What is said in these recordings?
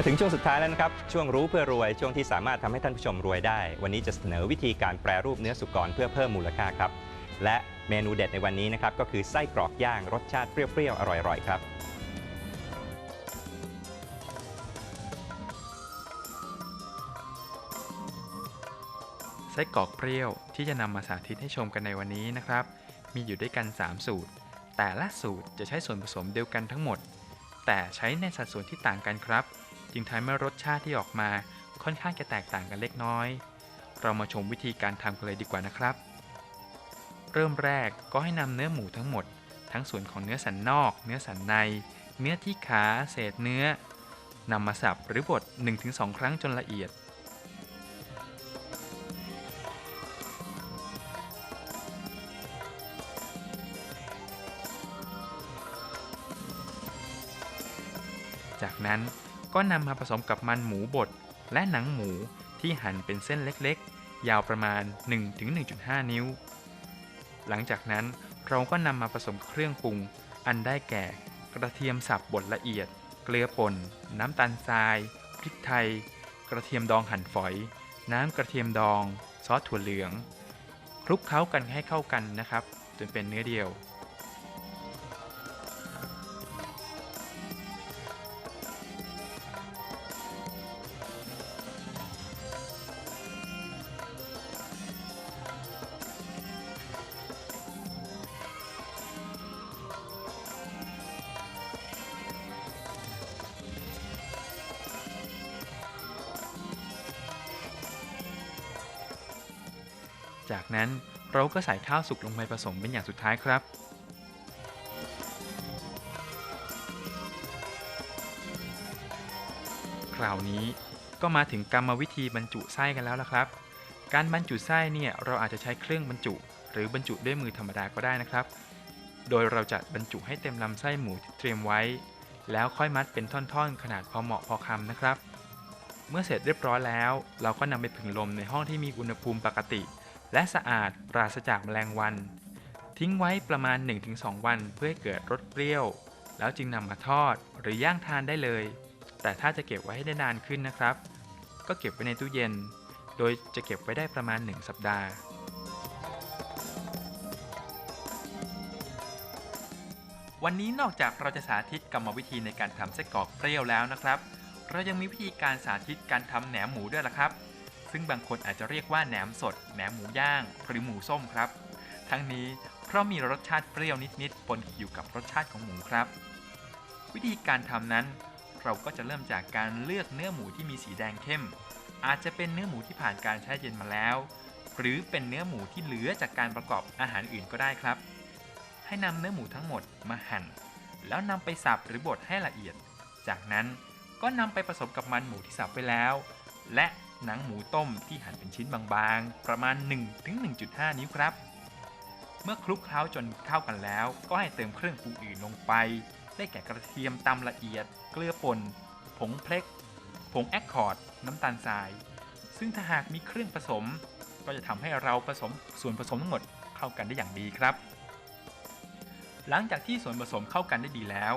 มาถึงช่วงสุดท้ายแล้วนะครับ ช่วงรู้เพื่อรวย ช่วงที่สามารถทำให้ท่านผู้ชมรวยได้ วันนี้จะเสนอวิธีการแปรรูปเนื้อสุกรเพื่อเพิ่มมูลค่าครับ และเมนูเด็ดในวันนี้นะครับก็คือไส้กรอกย่างรสชาติเปรี้ยวๆอร่อยๆครับไส้กรอกเปรี้ยวที่จะนำมาสาธิตให้ชมกันในวันนี้นะครับ มีอยู่ด้วยกัน 3 สูตร แต่ละสูตรจะใช้ส่วนผสมเดียวกันทั้งหมด แต่ใช้ในสัดส่วนที่ต่างกันครับ จึงทำให้รสชาติที่ออกมาค่อนข้างจะแตกต่างกันเล็กน้อย เรามาชมวิธีการทำกันเลยดีกว่านะครับ เริ่มแรกก็ให้นำเนื้อหมูทั้งหมด ทั้งส่วนของเนื้อสันนอก เนื้อสันใน เนื้อที่ขา เศษเนื้อนำมาสับหรือบด 1-2 ครั้งจนละเอียดจากนั้น ก็นำมาผสมกับมันหมูบดและหนังหมูที่หั่นเป็นเส้นเล็กๆ ยาวประมาณ 1-1.5 นิ้ว หลังจากนั้นเราก็นำมาผสมเครื่องปรุง อันได้แก่กระเทียมสับบดละเอียด เกลือป่น น้ำตาลทราย พริกไทย กระเทียมดองหั่นฝอย น้ำกระเทียมดอง ซอสถั่วเหลือง คลุกเคล้ากันให้เข้ากันนะครับ จนเป็นเนื้อเดียว จากนั้นเราก็ใส่ข้าวสุกลงไปผสมเป็นอย่างสุดท้ายครับ คราวนี้ก็มาถึงกรรมวิธีบรรจุไส้กันแล้วละครับ การบรรจุไส้เนี่ยเราอาจจะใช้เครื่องบรรจุ หรือบรรจุด้วยมือธรรมดาก็ได้นะครับ โดยเราจะบรรจุให้เต็มลำไส้หมูที่เตรียมไว้ แล้วค่อยมัดเป็นท่อนๆ ขนาดพอเหมาะพอคำนะครับ เมื่อเสร็จเรียบร้อยแล้ว เราก็นำไปผึ่งลมในห้องที่มีอุณหภูมิปกติ และสะอาดปราศจากแมลงวัน ทิ้งไว้ประมาณ 1-2 วันเพื่อให้เกิดรสเปรี้ยว แล้วจึงนำมาทอดหรือย่างทานได้เลย แต่ถ้าจะเก็บไว้ให้ได้นานขึ้นนะครับ ก็เก็บไว้ในตู้เย็น โดยจะเก็บไว้ได้ประมาณ 1 สัปดาห์ วันนี้นอกจากเราจะสาธิตกรรมวิธีในการทำไส้กรอกเปรี้ยวแล้วนะครับ เรายังมีวิธีการสาธิตการทำแหนมหมูด้วยล่ะครับ ซึ่งบางคนอาจจะเรียกว่าแหนมสด แหนมหมูย่าง หรือหมูส้มครับ ทั้งนี้เพราะมีรสชาติเปรี้ยวนิด ๆ ปนอยู่กับรสชาติของหมูครับ วิธีการทำนั้น เราก็จะเริ่มจากการเลือกเนื้อหมูที่มีสีแดงเข้ม อาจจะเป็นเนื้อหมูที่ผ่านการแช่เย็นมาแล้ว หรือเป็นเนื้อหมูที่เหลือจากการประกอบอาหารอื่นก็ได้ครับ ให้นำเนื้อหมูทั้งหมดมาหั่น แล้วนำไปสับหรือบดให้ละเอียด จากนั้นก็นำไปผสมกับมันหมูที่สับไปแล้ว และ หนังหมูต้มที่หั่นเป็นชิ้นบางๆ ประมาณ 1-1.5 นิ้วครับ เมื่อคลุกเคล้าจนเข้ากันแล้ว ก็ให้เติมเครื่องปรุงอื่นลงไป ได้แก่กระเทียมตำละเอียด เกลือป่น ผงเพล็ก ผงแอคคอร์ด น้ำตาลทราย ซึ่งถ้าหากมีเครื่องผสม ก็จะทำให้เราผสมส่วนผสมทั้งหมดเข้ากันได้อย่างดีครับ หลังจากที่ส่วนผสมเข้ากันได้ดีแล้ว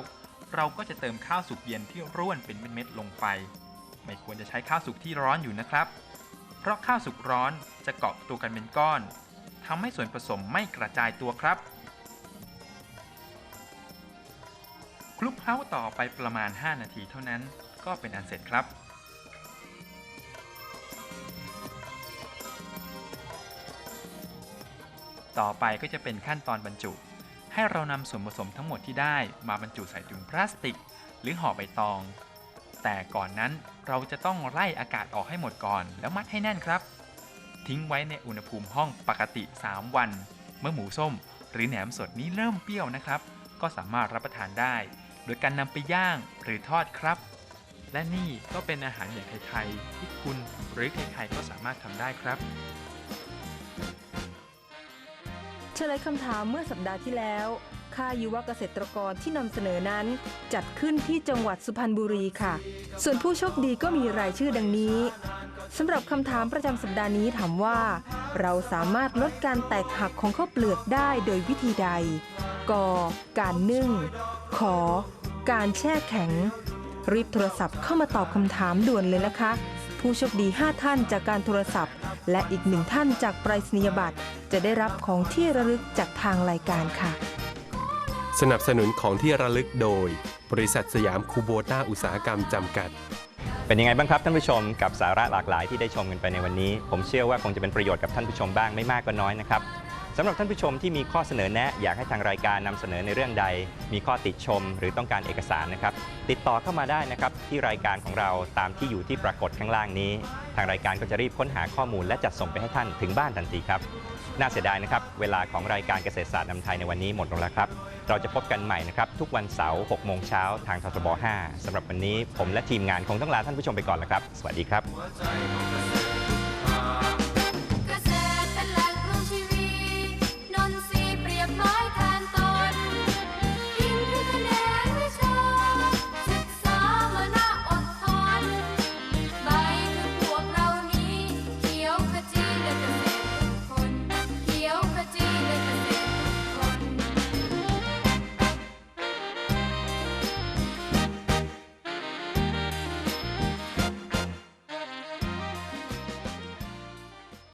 เราก็จะเติมข้าวสุกเย็นที่ร่วนเป็นเม็ดๆลงไป ไม่ควรจะใช้ข้าวสุกที่ร้อนอยู่นะครับ เพราะข้าวสุกร้อนจะเกาะตัวกันเป็นก้อนทำให้ส่วนผสมไม่กระจายตัวครับ คลุกเคล้าต่อไปประมาณ 5 นาทีเท่านั้นก็เป็นอันเสร็จครับต่อไปก็จะเป็นขั้นตอนบรรจุ ให้เรานำส่วนผสมทั้งหมดที่ได้มาบรรจุใส่ถุงพลาสติก หรือห่อใบตอง แต่ก่อนนั้นเราจะต้องไล่อากาศออกให้หมดก่อน แล้วมัดให้แน่นครับ ทิ้งไว้ในอุณหภูมิห้องปกติ 3 วัน เมื่อหมูส้ม หรือแหนมสดนี้เริ่มเปรี้ยวนะครับ ก็สามารถรับประทานได้ โดยการนำไปย่างหรือทอดครับ และนี่ก็เป็นอาหารอย่างไทยๆที่คุณหรือใครๆก็สามารถทำได้ครับเฉลยคำถามเมื่อสัปดาห์ที่แล้ว ค่ายุวเกษตรกรที่นำเสนอนั้น จัดขึ้นที่จังหวัดสุพรรณบุรีค่ะ ส่วนผู้โชคดีก็มีรายชื่อดังนี้สำหรับคำถามประจำสัปดาห์นี้ถามว่า เราสามารถลดการแตกหักของข้าวเปลือกได้โดยวิธีใด ก การนึ่ง ขอ การแช่แข็ง รีบโทรศัพท์เข้ามาตอบคำถามด่วนเลยนะคะ ผู้โชคดี 5 ท่านจากการโทรศัพท์ และอีกหนึ่งท่านจากไปรษณียบัตร จะได้รับของที่ระลึกจากทางรายการค่ะ สนับสนุนของที่ระลึกโดย บริษัทสยามคูโบต้าอุตสาหกรรมจำกัด เป็นยังไงบ้างครับท่านผู้ชมกับสาระหลากหลายที่ได้ชมกันไปในวันนี้ ผมเชื่อว่าคงจะเป็นประโยชน์กับท่านผู้ชมบ้างไม่มากก็น้อยนะครับ สำหรับท่านผู้ชมที่มีข้อเสนอแนะอยากให้ทางรายการนำเสนอในเรื่องใด มีข้อติชม หรือต้องการเอกสารนะครับ ติดต่อเข้ามาได้นะครับที่รายการของเราตามที่อยู่ที่ปรากฏข้างล่างนี้ ทางรายการก็จะรีบค้นหาข้อมูลและจัดส่งไปให้ท่านถึงบ้านทันทีครับ น่าเสียดายนะครับ เวลาของรายการเกษตรศาสตร์นำไทยในวันนี้หมดลงแล้วครับ เราจะพบกันใหม่นะครับทุกวันเสาร์6โมงเช้าทางททบ 5สำหรับวันนี้ผมและทีมงานคงต้องลาท่านผู้ชมไปก่อนแล้วครับ สวัสดีครับ